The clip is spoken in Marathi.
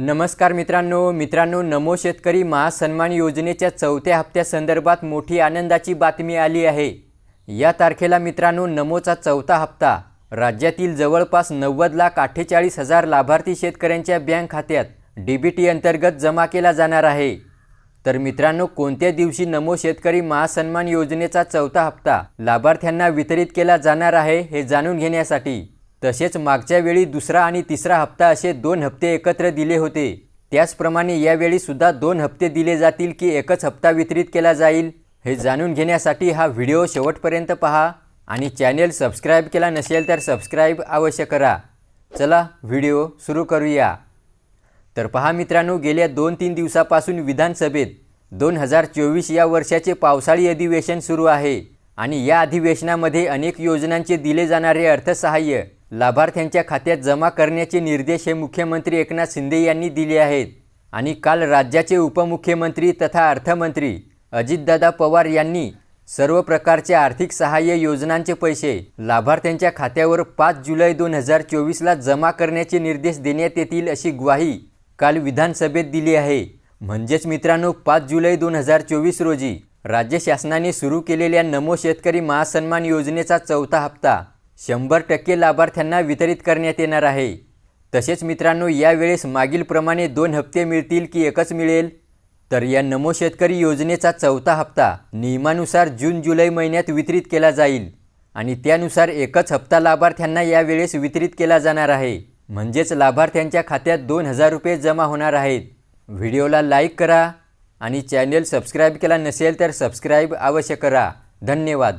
नमस्कार मित्रांनो मित्रांनो नमो शेतकरी महासन्मान योजनेच्या चौथ्या हप्त्यासंदर्भात मोठी आनंदाची बातमी आली आहे. या तारखेला मित्रांनो नमोचा चौथा हप्ता. राज्यातील जवळपास नव्वद लाख अठ्ठेचाळीस हजार लाभार्थी शेतकऱ्यांच्या बँक खात्यात डी बी टी अंतर्गत जमा केला जाणार आहे. तर मित्रांनो कोणत्या दिवशी नमो शेतकरी महासन्मान योजनेचा चौथा हप्ता लाभार्थ्यांना वितरित केला जाणार आहे हे जाणून घेण्यासाठी तसेच मागच्या वेळी दुसरा आणि तिसरा हप्ता असे दोन हप्ते एकत्र दिले होते. त्याचप्रमाणे यावेळी सुद्धा दोन हप्ते दिले जातील की एकच हप्ता वितरित केला जाईल. हे जाणून घेण्यासाठी हा व्हिडिओ शेवटपर्यंत पहा आणि चॅनेल सबस्क्राईब केला नसेल तर सबस्क्राईब अवश्य करा. चला व्हिडिओ सुरू करूया. तर पहा मित्रांनो गेल्या दोन तीन दिवसापासून विधानसभेत दोन हजार चोवीस या वर्षाचे पावसाळी अधिवेशन सुरू आहे आणि या अधिवेशनामध्ये अनेक योजनांचे दिले जाणारे अर्थसहाय्य लाभार्थ्यांच्या खात्यात जमा करण्याचे निर्देश हे मुख्यमंत्री एकनाथ शिंदे यांनी दिले आहेत. आणि काल राज्याचे उपमुख्यमंत्री तथा अर्थमंत्री अजितदादा पवार यांनी सर्व प्रकारच्या आर्थिक सहाय्य योजनांचे पैसे लाभार्थ्यांच्या खात्यावर पाच जुलै दोन हजार चोवीसला जमा करण्याचे निर्देश देण्यात येतील अशी ग्वाही काल विधानसभेत दिली आहे. म्हणजेच मित्रांनो पाच जुलै दोन हजार चोवीस रोजी राज्य शासनाने सुरू केलेल्या नमो शेतकरी महासन्मान योजनेचा चौथा हप्ता शंभर टक्के लाभार्थ्यांना वितरित करण्यात येणार आहे. तसेच मित्रांनो यावेळेस मागीलप्रमाणे दोन हप्ते मिळतील की एकच मिळेल? तर या नमो शेतकरी योजनेचा चौथा हप्ता नियमानुसार जून जुलै महिन्यात वितरित केला जाईल आणि त्यानुसार एकच हप्ता लाभार्थ्यांना यावेळेस वितरित केला जाणार आहे. म्हणजेच लाभार्थ्यांच्या खात्यात दोन हजार रुपये जमा होणार आहेत. व्हिडिओला लाईक करा आणि चॅनेल सबस्क्राईब केला नसेल तर सबस्क्राईब अवश्य करा. धन्यवाद.